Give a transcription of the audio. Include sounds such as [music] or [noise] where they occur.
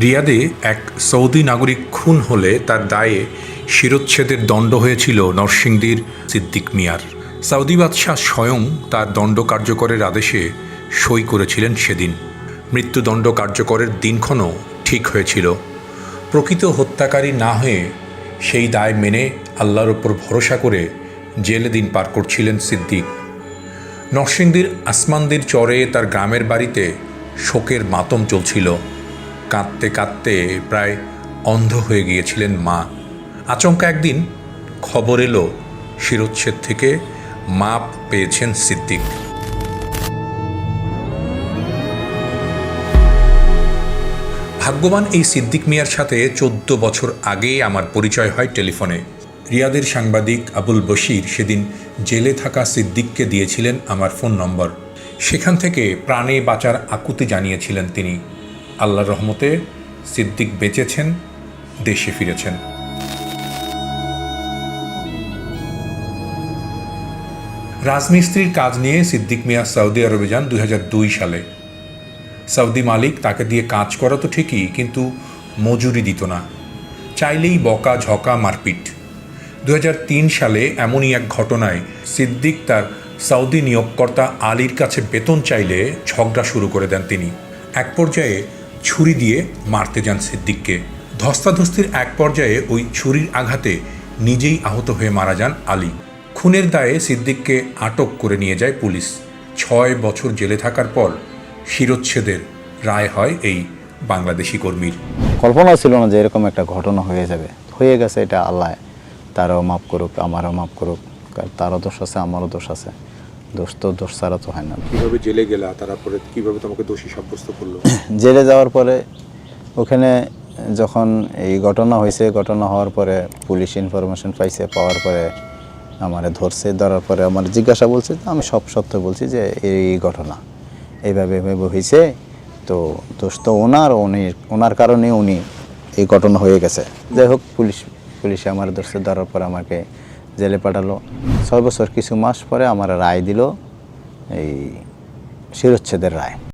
রিয়াদে এক সৌদি নাগরিক খুন হলে তার দায়ে শিরোচ্ছেদের দণ্ড হয়েছিল নরসিংদীর সিদ্দিক মিয়ার। সৌদি বাদশাহ স্বয়ং তার দণ্ড কার্যকরের আদেশে সই করেছিলেন সেদিন। মৃত্যুদণ্ড কার্যকরের দিনক্ষণও ঠিক হয়েছিল। প্রকৃত হত্যাকারী না হয়ে সেই দায় মেনে আল্লাহর ওপর ভরসা করে জেলে দিন পার করছিলেন সিদ্দিক। নরসিংদীর আসমানদির চরে তার গ্রামের বাড়িতে শোকের মাতম চলছিল। কাঁদতে কাঁদতে প্রায় অন্ধ হয়ে গিয়েছিলেন মা। আচমকা একদিন খবর এলো শিরোচ্ছেদ থেকে মাপ পেয়েছেন সিদ্দিক। ভাগ্যবান এই সিদ্দিক মিয়ার সাথে চোদ্দ বছর আগে আমার পরিচয় হয় টেলিফোনে। রিয়াদের সাংবাদিক আবুল বশির সেদিন জেলে থাকা সিদ্দিককে দিয়েছিলেন আমার ফোন নম্বর। সেখান থেকে প্রাণে বাঁচার আকুতি জানিয়েছিলেন তিনি। আল্লাহর রহমতে সিদ্দিক বেঁচেছেন, দেশে ফিরেছেন। রাজমিস্ত্রির কাজ নিয়ে সিদ্দিক মিয়া সৌদি আরবে যান দুই হাজার দুই সালে। সৌদি মালিক তাকে দিয়ে কাজ করা তো ঠিকই, কিন্তু মজুরি দিত না। চাইলেই বকা ঝকা মারপিট। দু হাজার তিন সালে এমনই এক ঘটনায় সিদ্দিক তার সৌদি নিয়োগকর্তা আলীর কাছে বেতন চাইলে ঝগড়া শুরু করে দেন তিনি। এক পর্যায়ে ছুরি দিয়ে মারতে যান সিদ্দিককে। ধস্তাধস্তির এক পর্যায়ে ওই ছুরির আঘাতে নিজেই আহত হয়ে মারা যান আলী। খুনের দায়ে সিদ্দিককে আটক করে নিয়ে যায় পুলিশ। ছয় বছর জেলে থাকার পর শিরোচ্ছেদের রায় হয় এই বাংলাদেশি কর্মীর। কল্পনা ছিল না যে এরকম একটা ঘটনা হয়ে যাবে। হয়ে গেছে এটা আল্লাহ। তারও মাফ করুক, আমারও মাফ করুক। তারও দোষ আছে, আমারও দোষ আছে। দোষ তো দোষ ছাড়া তো হয় না। কীভাবে জেলে গেলা তারপরে কীভাবে তোমাকে দোষী সাব্যস্ত করল? [coughs] জেলে যাওয়ার পরে ওখানে যখন এই ঘটনা হয়েছে ঘটনা হওয়ার পরে পুলিশ ইনফরমেশন পাইছে পাওয়ার পরে আমারে ধরছে ধরার পরে আমার জিজ্ঞাসা বলছে তো আমি সব সত্য বলছি যে এই ঘটনা এইভাবে এভাবে হয়েছে। তো দোষ তো ওনার উনি ওনার কারণে উনি এই ঘটনা হয়ে গেছে। যাই হোক পুলিশ পুলিশে আমার ধরছে ধরার পরে আমাকে জেলে পাঠালো। ছয় বছর কিছু মাস পরে আমার রায় দিল এই শিরোচ্ছেদের রায়।